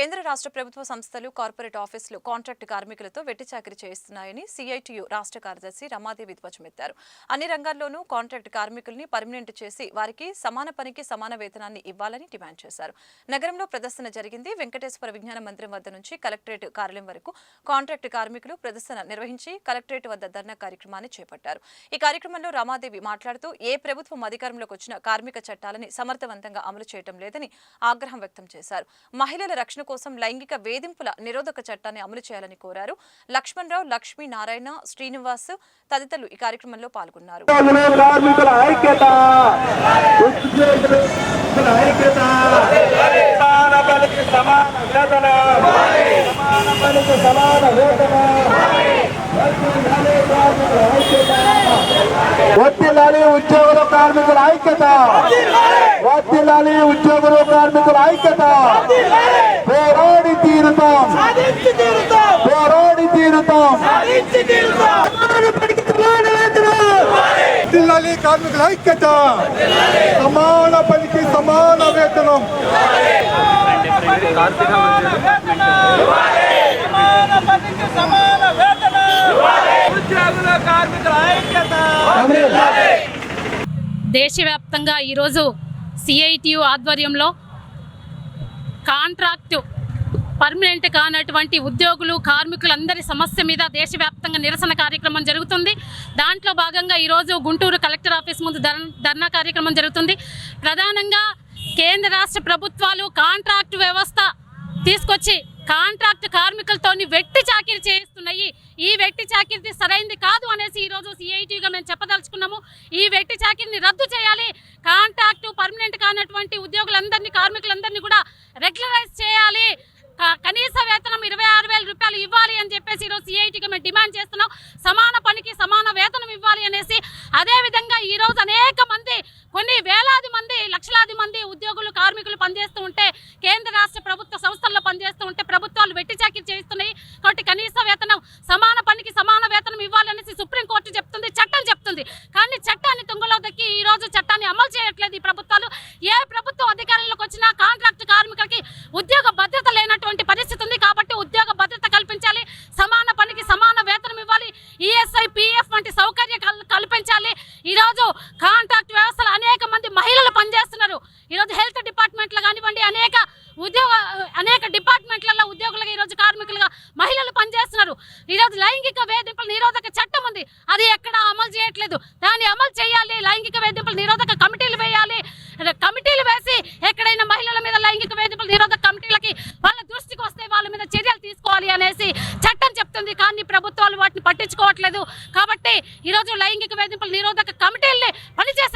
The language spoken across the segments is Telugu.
కేంద్ర రాష్ట్ర ప్రభుత్వ సంస్థలు కార్పొరేట్ ఆఫీసులు కాంట్రాక్ట్ కార్మికులతో వెట్టి చాకరీ చేస్తున్నాయని సిఐటియు రాష్ట్ర కార్యదర్శి రమాదేవి ధ్వజమెత్తారు అన్ని రంగాల్లోనూ కాంట్రాక్ట్ కార్మికుల్ని పర్మినెంట్ చేసి వారికి సమాన పనికి సమాన వేతనాన్ని ఇవ్వాలని డిమాండ్ చేశారు. నగరంలో ప్రదర్శన జరిగింది. వెంకటేశ్వర విజ్ఞాన మందిరం వద్ద నుంచి కలెక్టరేట్ కార్యాలయం వరకు కాంట్రాక్ట్ కార్మికులు ప్రదర్శన నిర్వహించి కలెక్టరేట్ వద్ద ధర్నా కార్యక్రమాన్ని చేపట్టారు. ఈ కార్యక్రమంలో రమాదేవి మాట్లాడుతూ ఏ ప్రభుత్వం అధికారంలోకి వచ్చిన కార్మిక చట్టాలని సమర్థవంతంగా అమలు చేయడం లేదని ఆగ్రహం వ్యక్తం చేశారు. మహిళల రక్షణ కోసం లైంగిక వేధింపుల నిరోధక చట్టాన్ని అమలు చేయాలని కోరారు. లక్ష్మణరావు లక్ష్మీ నారాయణ శ్రీనివాస్ తదితరులు ఈ కార్యక్రమంలో పాల్గొన్నారు. ఉద్యోగులు ఉద్యోగుల వర్తిల్లాలి ఉద్యోగుల కార్మికుల ఐక్యత. వర్తిల్లాలి ఉద్యోగుల కార్మికుల ఐక్యత. వర్ధిల్లాలి కార్మికుల ఐక్యత. సమాన పనికి సమాన వేతనం. దేశవ్యాప్తంగా ఈరోజు సిఐటియు ఆధ్వర్యంలో కాంట్రాక్టు పర్మనెంట్ కానటువంటి ఉద్యోగులు కార్మికులందరి సమస్య మీద దేశవ్యాప్తంగా నిరసన కార్యక్రమం జరుగుతుంది. దాంట్లో భాగంగా ఈరోజు గుంటూరు కలెక్టర్ ఆఫీస్ ముందు ధర్నా కార్యక్రమం జరుగుతుంది. ప్రధానంగా కేంద్ర రాష్ట్ర ప్రభుత్వాలు కాంట్రాక్ట్ వ్యవస్థ తీసుకొచ్చి కాంట్రాక్ట్ కార్మికులతోని వెట్టి చాకిరి చేయిస్తున్నాయి ఈ వెట్టి చాకిరి సరైంది కాదు అనేసి ఈరోజు సిఐటిగా మేము చెప్పదలుచుకున్నాము. ఈ వెట్టి చాకిరిని రద్దు చేయాలి. కాంట్రాక్ట్ పర్మనెంట్ కానటువంటి ఉద్యోగులందరినీ కార్మికులందరినీ కూడా రెగ్యులరైజ్ చేయాలి. కనీస వేతనం ఇరవై ఆరు వేల రూపాయలు ఇవ్వాలి అని చెప్పేసి ఈరోజు సిఐటికి మేము డిమాండ్ చేస్తున్నాం. సమాన పనికి సమాన వేతనం ఇవ్వాలి అనేసి. అదేవిధంగా ఈరోజు అనేక మంది కొన్ని వేలాది మంది లక్షలాది మంది ఉద్యోగులు కార్మికులు పనిచేస్తూ ఉంటే కేంద్ర రాష్ట్ర ప్రభుత్వ సంస్థల్లో పనిచేస్తూ ఉంటే ప్రభుత్వాలు వెట్టి చాకిరి చేయిస్తున్నాయి కాబట్టి కనీస వేతనం సమాన పనికి సమాన వేతనం ఇవ్వాలనేసి సుప్రీంకోర్టు చెప్తుంది చట్టం చెప్తుంది కానీ చట్టాన్ని తుంగలో దక్కి ఈ రోజు చట్టాన్ని అమలు చేయట్లేదు ఈ ప్రభుత్వాలు ఏ ప్రభుత్వం అధికారంలోకి వచ్చినా కాంట్రాక్ట్ కార్మికులకి ఉద్యోగ భద్రత లేనటువంటి పరిస్థితి ఉంది కాబట్టి ఉద్యోగ భద్రత కల్పించాలి సమాన పనికి సమాన వేతనం ఇవ్వాలి ఈఎస్ఐ పిఎఫ్ వంటి సౌకర్యం కల్- కల్పించాలి ఈరోజు కాంట్రాక్ట్ వ్యవస్థలో అనేక మంది మహిళలు పనిచేస్తున్నారు ఈరోజు హెల్త్ డిపార్ట్మెంట్లో కానివ్వండి అనేక ఉద్యోగ అనేక డిపార్ట్మెంట్లలో ఉద్యోగులుగా ఈరోజు కార్మికులుగా మహిళలు పనిచేస్తున్నారు. ఈరోజు లైంగిక వేధింపుల నిరోధక చట్టం ఉంది. అది ఎక్కడ అమలు చేయట్లేదు. దాన్ని అమలు చేయాలి. లైంగిక వేధింపుల నిరోధక కమిటీలు వేయాలి. కమిటీలు వేసి ఎక్కడైనా మహిళల మీద లైంగిక వేధింపుల నిరోధక కమిటీలకి వాళ్ళ దృష్టికి వస్తే వాళ్ళ మీద చర్యలు తీసుకోవాలి అనేసి చట్టం చెప్తుంది. కానీ ప్రభుత్వాలు వాటిని పట్టించుకోవట్లేదు. కాబట్టి ఈరోజు లైంగిక వేధింపుల నిరోధక కమిటీల్ని పనిచేసే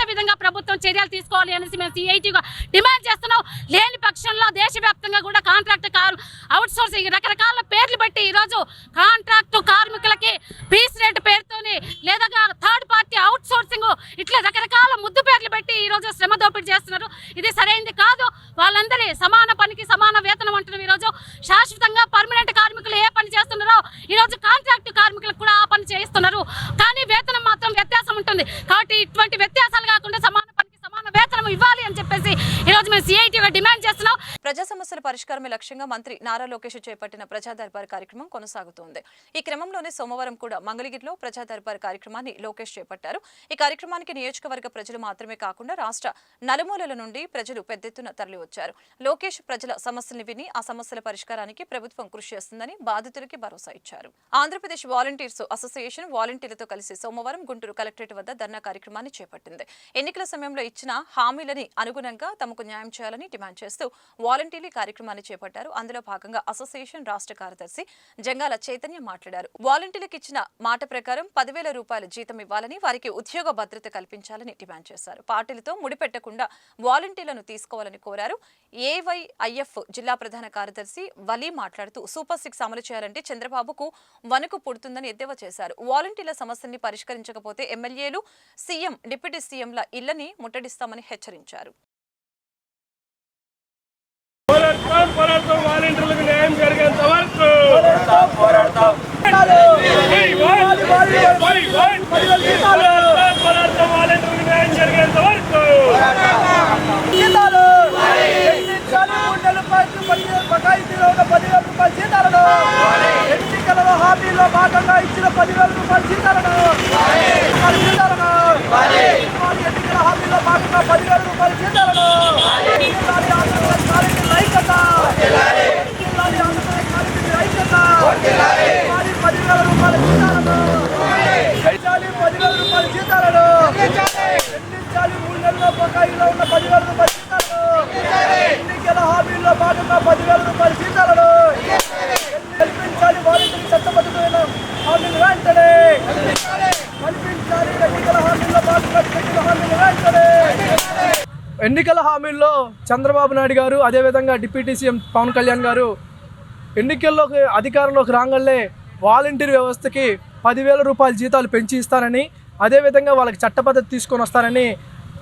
ప్రభుత్వం చర్యలు తీసుకోవాలి అనేసి మేము సిఐటిగా డిమాండ్ చేస్తున్నాం. లేని పక్షంలో దేశవ్యాప్తంగా కూడా కాంట్రాక్ట్ కార్ అవుట్ సోర్సింగ్ రకరకాల పేర్లు పెట్టి ఈరోజు కాంట్రాక్టు కార్మికులకి పీస్ రేట్ పేరుతోని లేదా థర్డ్ పార్టీ అవుట్ సోర్సింగ్ ఇట్లా రకరకాల ముద్దు పేర్లు పెట్టి ఈరోజు శ్రమ దోపిడీ చేస్తున్నారు. ఇది సరైనది కాదు. వాళ్ళందరి సమాన పనికి సమాన వేతనం అంటున్నాం ఈరోజు. శాశ్వతంగా పర్మనెంట్ కార్మికులు ఏ పని చేస్తున్నారో ఈరోజు కాంట్రాక్ట్ కార్మికులకు కూడా ఆ పని చేయిస్తున్నారు. కానీ వేతనం మాత్రం వ్యత్యాసం ఉంటుంది కాబట్టి ఇటువంటి వ్యత్యాసాలు కాకుండా సమాన పనికి సమాన వేతనం ఇవ్వాలి అని చెప్పేసి ఈరోజు మేము సిఐటిగా డిమాండ్ చేస్తున్నాం ప్రజా సమస్యల పరిష్కారమే లక్ష్యంగా మంత్రి నారా లోకేష్ చేపట్టిన ప్రజా దర్బార్ కార్యక్రమం కొనసాగుతోంది. ఈ క్రమంలోనే సోమవారం కూడా మంగళగిరిలో ప్రజా దర్బార్ కార్యక్రమాన్ని లోకేష్ చేపట్టారు. ఈ కార్యక్రమానికి నియోజకవర్గ ప్రజలు మాత్రమే కాకుండా రాష్ట్ర నలుమూలల నుండి ప్రజలు పెద్దెత్తున తరలివచ్చారు. లోకేష్ ప్రజల సమస్యల్ని విని ఆ సమస్యల పరిష్కారానికి ప్రభుత్వం కృషి చేస్తుందని బాధితులకి భరోసా ఇచ్చారు. ఆంధ్రప్రదేశ్ వాలంటీర్స్ అసోసియేషన్ వాలంటీర్లతో కలిసి సోమవారం గుంటూరు కలెక్టరేట్ వద్ద ధర్నా కార్యక్రమాన్ని చేపట్టింది. ఎన్నికల సమయంలో ఇచ్చిన హామీలని అనుగుణంగా తమకు న్యాయం చేయాలని డిమాండ్ చేస్తూ వాలంటీర్లు కార్యక్రమాన్ని చేపట్టారు. అందులో భాగంగా అసోసియేషన్ రాష్ట్ర కార్యదర్శి జంగాల చైతన్య మాట్లాడారు. వాలంటీర్లకు ఇచ్చిన మాట ప్రకారం పదివేల రూపాయల జీతం ఇవ్వాలని వారికి ఉద్యోగ భద్రత కల్పించాలని డిమాండ్ చేశారు. పార్టీలతో ముడిపెట్టకుండా వాలంటీర్లను తీసుకోవాలని కోరారు. ఏవైఐఎఫ్ జిల్లా ప్రధాన కార్యదర్శి వలీ మాట్లాడుతూ సూపర్ సిక్స్ అమలు చేయాలంటే చంద్రబాబుకు వణుకు పుడుతుందని ఎద్దేవా చేశారు. వాలంటీర్ల సమస్యల్ని పరిష్కరించకపోతే ఎమ్మెల్యేలు సీఎం డిప్యూటీ సీఎంల ఇళ్ళని ముట్టడిస్తామని హెచ్చరించారు. పోరాడతాం వాలంటీర్లకు న్యాయం జరిగేంత వరకు. పోరాడతాం పదివేల జీతాలు పోరాటం వాలంటీర్లకు న్యాయం జరిగేంత వరకు బకాయితీలో ఉన్న పదివేల రూపాయల జీతాలను ఎన్నికలలో హామీలో భాగంగా ఇచ్చిన పదివేల రూపాయల జీతాలను జీతాలను ఎన్నికల హామీలో భాగంగా పదివేల రూపాయల జీతాలను. ఎన్నికల హామీల్లో చంద్రబాబు నాయుడు గారు అదేవిధంగా డిప్యూటీ సీఎం పవన్ కళ్యాణ్ గారు ఎన్నికల్లోకి అధికారంలోకి రాగానే వాలంటీర్ వ్యవస్థకి పదివేల రూపాయల జీతాలు పెంచి ఇస్తారని అదేవిధంగా వాళ్ళకి చట్టపద్ధతి తీసుకొని వస్తారని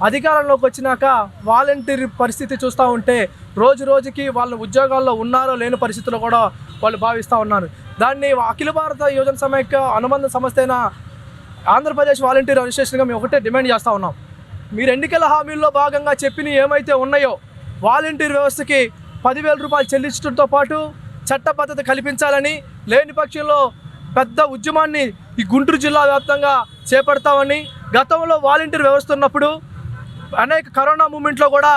అధికారంలోకి వచ్చినాక వాలంటీర్ పరిస్థితి చూస్తూ ఉంటే రోజు రోజుకి వాళ్ళ ఉద్యోగాల్లో ఉన్నారో లేని పరిస్థితుల్లో కూడా వాళ్ళు భావిస్తూ ఉన్నారు. దాన్ని అఖిల భారత యువజన సమైక్య అనుబంధ సంస్థ అయిన ఆంధ్రప్రదేశ్ వాలంటీర్ అసోసియేషన్గా మేము ఒకటే డిమాండ్ చేస్తూ ఉన్నాం. మీరు ఎన్నికల హామీల్లో భాగంగా చెప్పిన ఏమైతే ఉన్నాయో వాలంటీర్ వ్యవస్థకి పదివేల రూపాయలు చెల్లించడంతో పాటు చట్టబద్ధత కల్పించాలని లేని పక్షంలో పెద్ద ఉద్యమాన్ని ఈ గుంటూరు జిల్లా వ్యాప్తంగా చేపడతామని గతంలో వాలంటీర్ వ్యవస్థ ఉన్నప్పుడు అనేక కరోనా మూమెంట్లో కూడా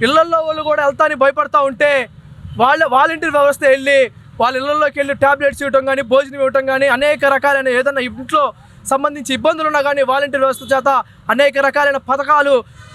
ఇళ్ళల్లో వాళ్ళు కూడా వెళ్తాని భయపడతా ఉంటే వాళ్ళ వాలంటీర్ వ్యవస్థ వెళ్ళి వాళ్ళ ఇళ్ళలోకి వెళ్ళి ట్యాబ్లెట్స్ ఇవ్వటం కానీ భోజనం ఇవ్వటం కానీ అనేక రకాలైన ఏదైనా ఇంట్లో సంబంధించి ఇబ్బందులు ఉన్నా కానీ వాలంటీర్ వ్యవస్థ చేత అనేక రకాలైన పథకాలు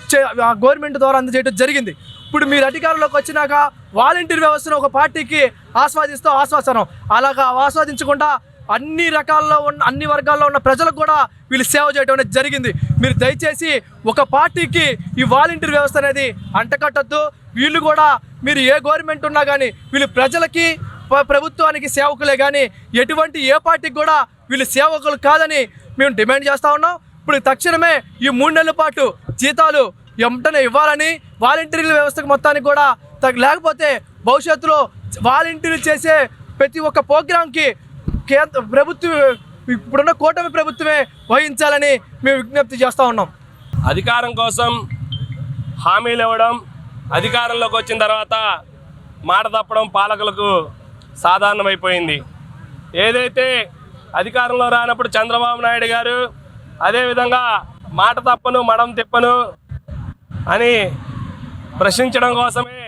చే- గవర్నమెంట్ ద్వారా అందజేయడం జరిగింది. ఇప్పుడు మీరు అధికారంలోకి వచ్చినాక వాలంటీర్ వ్యవస్థను ఒక పార్టీకి ఆస్వాదిస్తూ ఆశ్వాసనం అలాగా ఆస్వాదించకుండా అన్ని రకాల్లో ఉన్న అన్ని వర్గాల్లో ఉన్న ప్రజలకు కూడా వీళ్ళు సేవ చేయడం అనేది జరిగింది. మీరు దయచేసి ఒక పార్టీకి ఈ వాలంటీర్ వ్యవస్థ అనేది అంటకట్టద్దు. వీళ్ళు కూడా మీరు ఏ గవర్నమెంట్ ఉన్నా కానీ వీళ్ళు ప్రజలకి ప్రభుత్వానికి సేవకులే కానీ ఎటువంటి ఏ పార్టీకి కూడా వీళ్ళు సేవకులు కాదని మేము డిమాండ్ చేస్తూ ఉన్నాం. ఇప్పుడు తక్షణమే ఈ మూడు నెలల పాటు జీతాలు ఎంటనే ఇవ్వాలని వాలంటీర్ల వ్యవస్థకు మొత్తానికి కూడా తగ్గ- లేకపోతే భవిష్యత్తులో వాలంటీర్లు చేసే ప్రతి ఒక్క ప్రోగ్రాంకి కేంద్ర ప్రభుత్వం ఇప్పుడున్న కూటమి ప్రభుత్వమే వహించాలని మేము విజ్ఞప్తి చేస్తూ ఉన్నాం. అధికారం కోసం హామీలు ఇవ్వడం అధికారంలోకి వచ్చిన తర్వాత మాట తప్పడం పాలకులకు సాధారణమైపోయింది. ఏదైతే అధికారంలో రానప్పుడు చంద్రబాబు నాయుడు గారు అదేవిధంగా మాట తప్పను మడం తిప్పను అని ప్రశ్నించడం కోసమే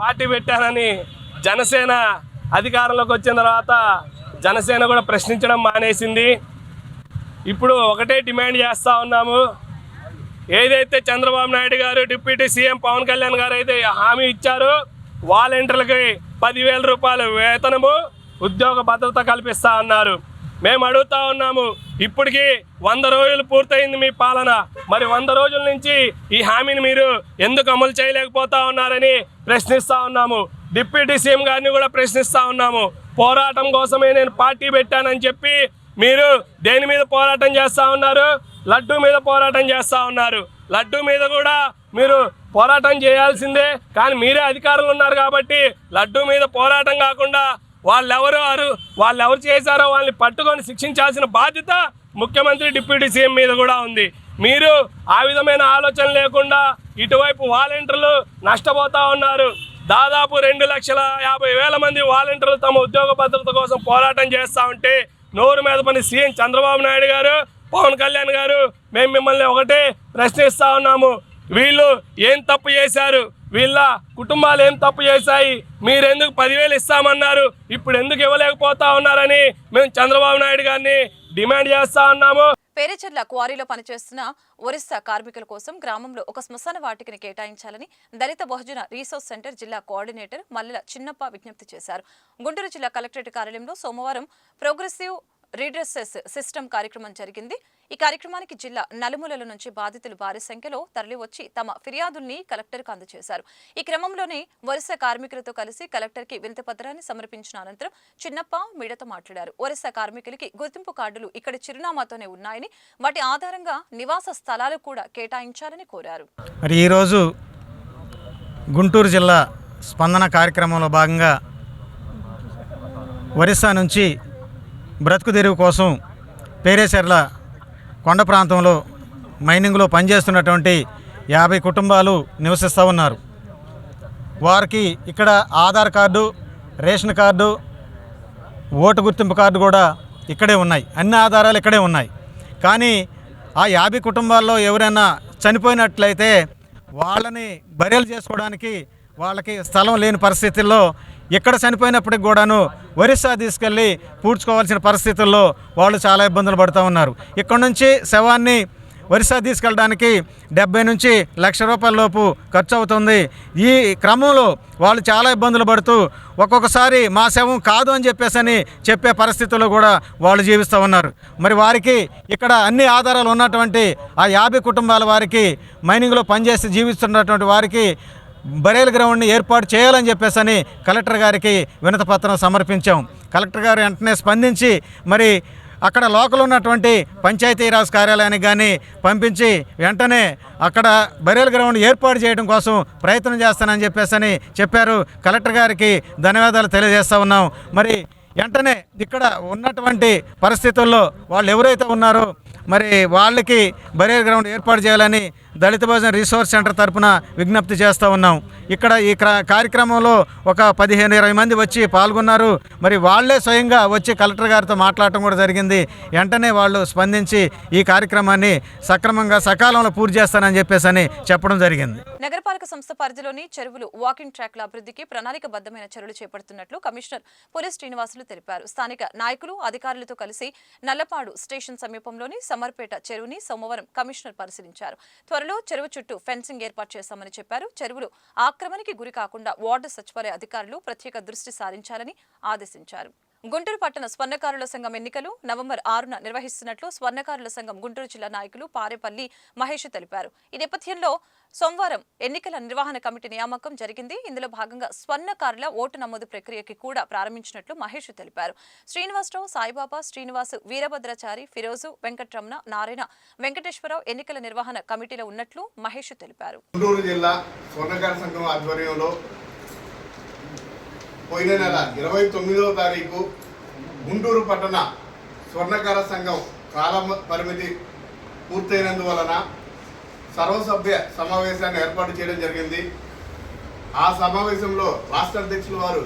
పార్టీ పెట్టానని జనసేన అధికారంలోకి వచ్చిన తర్వాత జనసేన కూడా ప్రశ్నించడం మానేసింది. ఇప్పుడు ఒకటే డిమాండ్ చేస్తూ ఉన్నాము. ఏదైతే చంద్రబాబు నాయుడు గారు డిప్యూటీ సీఎం పవన్ కళ్యాణ్ గారు అయితే హామీ ఇచ్చారో వాలంటీర్లకి పదివేల రూపాయల వేతనము ఉద్యోగ భద్రత కల్పిస్తా అన్నారు. మేము అడుగుతా ఉన్నాము ఇప్పటికీ వంద రోజులు పూర్తయింది మీ పాలన. మరి వంద రోజుల నుంచి ఈ హామీని మీరు ఎందుకు అమలు చేయలేకపోతా ఉన్నారని ప్రశ్నిస్తా ఉన్నాము. డిప్యూటీ సీఎం గారిని కూడా ప్రశ్నిస్తా ఉన్నాము. పోరాటం కోసమే నేను పార్టీ పెట్టానని చెప్పి మీరు దేని మీద పోరాటం చేస్తూ ఉన్నారు? లడ్డు మీద పోరాటం చేస్తూ ఉన్నారు. లడ్డు మీద కూడా మీరు పోరాటం చేయాల్సిందే కానీ మీరే అధికారులు ఉన్నారు కాబట్టి లడ్డు మీద పోరాటం కాకుండా వాళ్ళెవరు అరు వాళ్ళు ఎవరు చేశారో వాళ్ళని పట్టుకొని శిక్షించాల్సిన బాధ్యత ముఖ్యమంత్రి డిప్యూటీ సీఎం మీద కూడా ఉంది. మీరు ఆ విధమైన ఆలోచన లేకుండా ఇటువైపు వాలంటీర్లు నష్టపోతా ఉన్నారు. దాదాపు రెండు లక్షల యాభై వేల మంది వాలంటీర్లు తమ ఉద్యోగ భద్రత కోసం పోరాటం చేస్తూ ఉంటే నోరు మీద పని సీఎం చంద్రబాబు నాయుడు గారు పవన్ కళ్యాణ్ గారు మేము మిమ్మల్ని ఒకటే ప్రశ్నిస్తూ ఉన్నాము. వీళ్ళు ఏం తప్పు చేశారు? వీళ్ళ కుటుంబాలు ఏం తప్పు చేశాయి? మీరెందుకు పదివేలు ఇస్తామన్నారు? ఇప్పుడు ఎందుకు ఇవ్వలేకపోతా ఉన్నారని మేము చంద్రబాబు నాయుడు గారిని డిమాండ్ చేస్తా ఉన్నాము. పేరేచర్ల క్వారీలో పనిచేస్తున్న ఒరిస్సా కార్మికుల కోసం గ్రామంలో ఒక శ్మశాన వాటికని కేటాయించాలని దళిత బహుజన రీసోర్స్ సెంటర్ జిల్లా కోఆర్డినేటర్ మల్లెల చిన్నప్ప విజ్ఞప్తి చేశారు. గుంటూరు జిల్లా కలెక్టరేట్ కార్యాలయంలో సోమవారం ప్రోగ్రెసివ్ రీడ్రెస్సెస్ సిస్టమ్ కార్యక్రమం జరిగింది. ఈ కార్యక్రమానికి జిల్లా నలుమూలల నుంచి బాధితులు భారీ సంఖ్యలో తరలివచ్చి తమ ఫిర్యాదుల్ని కలెక్టర్కు అందజేశారు. ఈ క్రమంలోనే వరుస కార్మికులతో కలిసి కలెక్టర్కి వినతి పత్రాన్ని సమర్పించిన అనంతరం చిన్నప్ప మీడతో మాట్లాడారు. వరుస కార్మికులకి గుర్తింపు కార్డులు ఇక్కడ చిరునామాతోనే ఉన్నాయని వాటి ఆధారంగా నివాస స్థలాలు కూడా కేటాయించాలని కోరారు. మరి ఈరోజు గుంటూరు జిల్లా స్పందన కార్యక్రమంలో భాగంగా ఒరిస్సా నుంచి బ్రతుకు తెరువు కోసం పేరేసెర్ల కొండ ప్రాంతంలో మైనింగ్లో పనిచేస్తున్నటువంటి యాభై కుటుంబాలు నివసిస్తూ ఉన్నారు. వారికి ఇక్కడ Aadhaar card ration card vote గుర్తింపు కార్డు కూడా ఇక్కడే ఉన్నాయి. అన్ని ఆధారాలు ఇక్కడే ఉన్నాయి. కానీ ఆ యాభై కుటుంబాల్లో ఎవరైనా చనిపోయినట్లయితే వాళ్ళని బర్యలు చేసుకోవడానికి వాళ్ళకి స్థలం లేని పరిస్థితుల్లో ఇక్కడ చనిపోయినప్పటికి కూడాను ఒరిస్సా తీసుకెళ్ళి పూడ్చుకోవాల్సిన పరిస్థితుల్లో వాళ్ళు చాలా ఇబ్బందులు పడుతూ ఉన్నారు. ఇక్కడ నుంచి శవాన్ని ఒరిస్సా తీసుకెళ్ళడానికి డెబ్బై నుంచి లక్ష రూపాయల లోపు ఖర్చు అవుతుంది. ఈ క్రమంలో వాళ్ళు చాలా ఇబ్బందులు పడుతూ ఒక్కొక్కసారి మా శవం కాదు అని చెప్పేసని చెప్పే పరిస్థితుల్లో కూడా వాళ్ళు జీవిస్తూ ఉన్నారు. మరి వారికి ఇక్కడ అన్ని ఆధారాలు ఉన్నటువంటి ఆ యాభై కుటుంబాల వారికి మైనింగ్లో పనిచేసి జీవిస్తున్నటువంటి వారికి బరేల్ గ్రౌండ్ని ఏర్పాటు చేయాలని చెప్పేసని కలెక్టర్ గారికి వినత పత్రం సమర్పించాం. కలెక్టర్ గారు వెంటనే స్పందించి మరి అక్కడ లోకల్ ఉన్నటువంటి పంచాయతీరాజ్ కార్యాలయానికి కానీ పంపించి వెంటనే అక్కడ బరేల్ గ్రౌండ్ ఏర్పాటు చేయడం కోసం ప్రయత్నం చేస్తానని చెప్పేసని చెప్పారు. కలెక్టర్ గారికి ధన్యవాదాలు తెలియజేస్తా ఉన్నాం. మరి వెంటనే ఇక్కడ ఉన్నటువంటి పరిస్థితుల్లో వాళ్ళు ఎవరైతే ఉన్నారో మరి వాళ్ళకి బరేల్ గ్రౌండ్ ఏర్పాటు చేయాలని దళిత భోజన రీసోర్స్ సెంటర్ తరపున విజ్ఞప్తి చేస్తూ ఉన్నాం. ఇక్కడ ఈ కార్యక్రమంలో ఒక పదిహేను ఇరవై మంది వచ్చి పాల్గొన్నారు. మరి వాళ్ళే స్వయంగా వచ్చి కలెక్టర్ గారితో మాట్లాడటం కూడా జరిగింది. వెంటనే వాళ్ళు స్పందించి ఈ కార్యక్రమాన్ని సక్రమంగా సకాలంలో పూర్తి చేస్తానని చెప్పేసి అని చెప్పడం జరిగింది. నగరపాలక సంస్థ పరిధిలోని చెరువులు వాకింగ్ ట్రాక్ల అభివృద్ధికి ప్రణాళికబద్ధమైన చర్యలు చేపడుతున్నట్లు కమిషనర్ పులి శ్రీనివాసులు తెలిపారు. స్థానిక నాయకులు అధికారులతో కలిసి నల్లపాడు స్టేషన్ సమీపంలోని సమర్పేట చెరువుని సోమవారం కమిషనర్ పరిశీలించారు. త్వరలో చెరువు చుట్టూ ఫెన్సింగ్ ఏర్పాటు చేస్తామని చెప్పారు. చెరువులు ఆక్రమణకి గురి కాకుండా వార్డు సచివాలయ అధికారులు ప్రత్యేక దృష్టి సారించాలని ఆదేశించారు. గుంటూరు పట్టణ స్వర్ణకారుల సంఘం ఎన్నికలు నవంబర్ ఆరున నిర్వహిస్తున్నట్లు స్వర్ణకారుల సంఘం గుంటూరు జిల్లా నాయకులు పారేపల్లి మహేష్ తెలిపారు. ఈ నేపథ్యంలో సోమవారం ఎన్నికల నిర్వహణ కమిటీ నియామకం జరిగింది. ఇందులో భాగంగా స్వర్ణకారుల ఓటు నమోదు ప్రక్రియకి కూడా ప్రారంభించినట్లు మహేష్ తెలిపారు. శ్రీనివాసరావు సాయిబాబా శ్రీనివాస్ వీరభద్రాచారి ఫిరోజు వెంకట్రమణ నారాయణ వెంకటేశ్వరరావు ఎన్నికల నిర్వహణ కమిటీలో ఉన్నట్లు మహేష్ తెలిపారు. గుంటూరు జిల్లా స్వర్ణకార సంఘం ఆధ్వర్యంలో పోయిన నెల ఇరవై తొమ్మిదవ తారీఖు గుంటూరు పట్టణ స్వర్ణకార సంఘం కాల పరిమితి పూర్తయినందువలన సర్వసభ్య సమావేశాన్ని ఏర్పాటు చేయడం జరిగింది. ఆ సమావేశంలో రాష్ట్ర అధ్యక్షులు వారు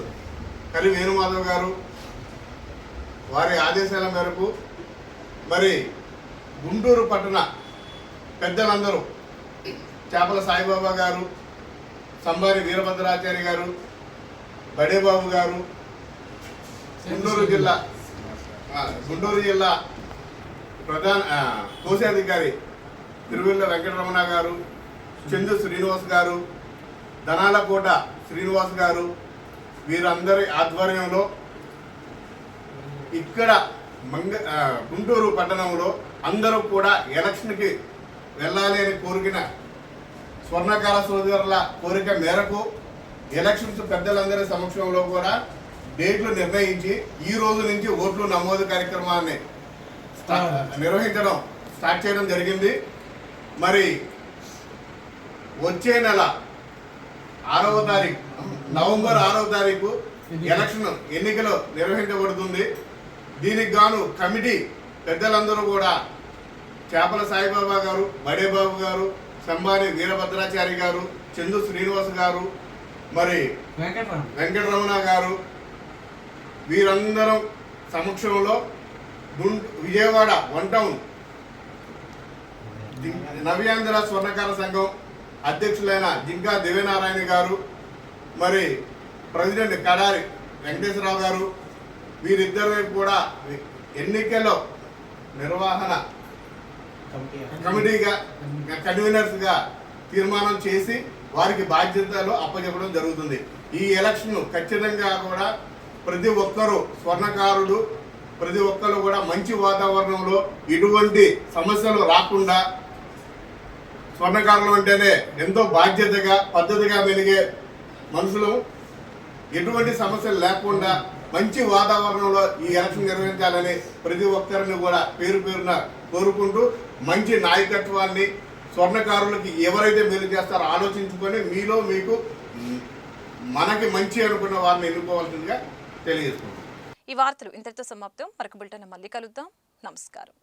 కలి వేణుమాధవ్ గారు వారి ఆదేశాల మేరకు మరి గుంటూరు పట్టణ పెద్దలందరూ చేపల సాయిబాబా గారు సంబారి వీరభద్రాచారి గారు బడేబాబు గారు గుంటూరు జిల్లా గుంటూరు జిల్లా ప్రధాన కోశాధికారి తిరువెల్ల వెంకటరమణ గారు చందు శ్రీనివాస్ గారు ధనాలకోట శ్రీనివాస్ గారు వీరందరి ఆధ్వర్యంలో ఇక్కడ మంగ గుంటూరు పట్టణంలో అందరూ కూడా ఎలక్షన్కి వెళ్ళాలి అని కోరిన స్వర్ణకార సోదరుల కోరిక మేరకు ఎలక్షన్స్ పెద్దలందరి సమక్షంలో కూడా డేట్లు నిర్ణయించి ఈ రోజు నుంచి ఓట్లు నమోదు కార్యక్రమాన్ని నిర్వహించడం స్టార్ట్ చేయడం జరిగింది. మరి వచ్చే నెల ఆరవ తారీఖు నవంబర్ ఆరవ తారీఖు ఎలక్షన్ ఎన్నికలు నిర్వహించబడుతుంది. దీనికి గాను కమిటీ పెద్దలందరూ కూడా చేపల సాయిబాబా గారు బడేబాబు గారు సంబారి వీరభద్రాచారి గారు చందు శ్రీనివాస్ గారు మరి వెంకటరమణ. గారు వీరందరం సమక్షంలో విజయవాడ వన్ టౌన్ నవ్యాంధ్ర స్వర్ణకార సంఘం అధ్యక్షులైన జింకా దేవనారాయణ గారు మరి ప్రెసిడెంట్ కడారి వెంకటేశ్వరరావు గారు వీరిద్దరు కూడా ఎన్నికల్లో నిర్వహణ కమిటీగా కన్వీనర్స్గా తీర్మానం చేసి వారికి బాధ్యతలు అప్పచెప్పడం జరుగుతుంది. ఈ ఎలక్షన్ ఖచ్చితంగా కూడా ప్రతి ఒక్కరూ స్వర్ణకారుడు ప్రతి ఒక్కరు కూడా మంచి వాతావరణంలో ఎటువంటి సమస్యలు రాకుండా స్వర్ణకారులు అంటేనే ఎంతో బాధ్యతగా పద్ధతిగా వెలిగే మనుషులు. ఎటువంటి సమస్యలు లేకుండా మంచి వాతావరణంలో ఈ ఎలక్షన్ నిర్వహించాలని ప్రతి ఒక్కరిని కూడా పేరు పేరున కోరుకుంటూ మంచి నాయకత్వాన్ని స్వర్ణకారులకి ఎవరైతే మేలు చేస్తారో ఆలోచించుకొని మీలో మీకు మనకి మంచి అనుకున్న వారిని ఎన్నుకోవాల్సిందిగా తెలియజేసుకుంటాం ఈ వార్తలు ఇంతటితో సమాప్తం. మరొక బుల్టన్ మళ్ళీ కలుద్దాం. నమస్కారం.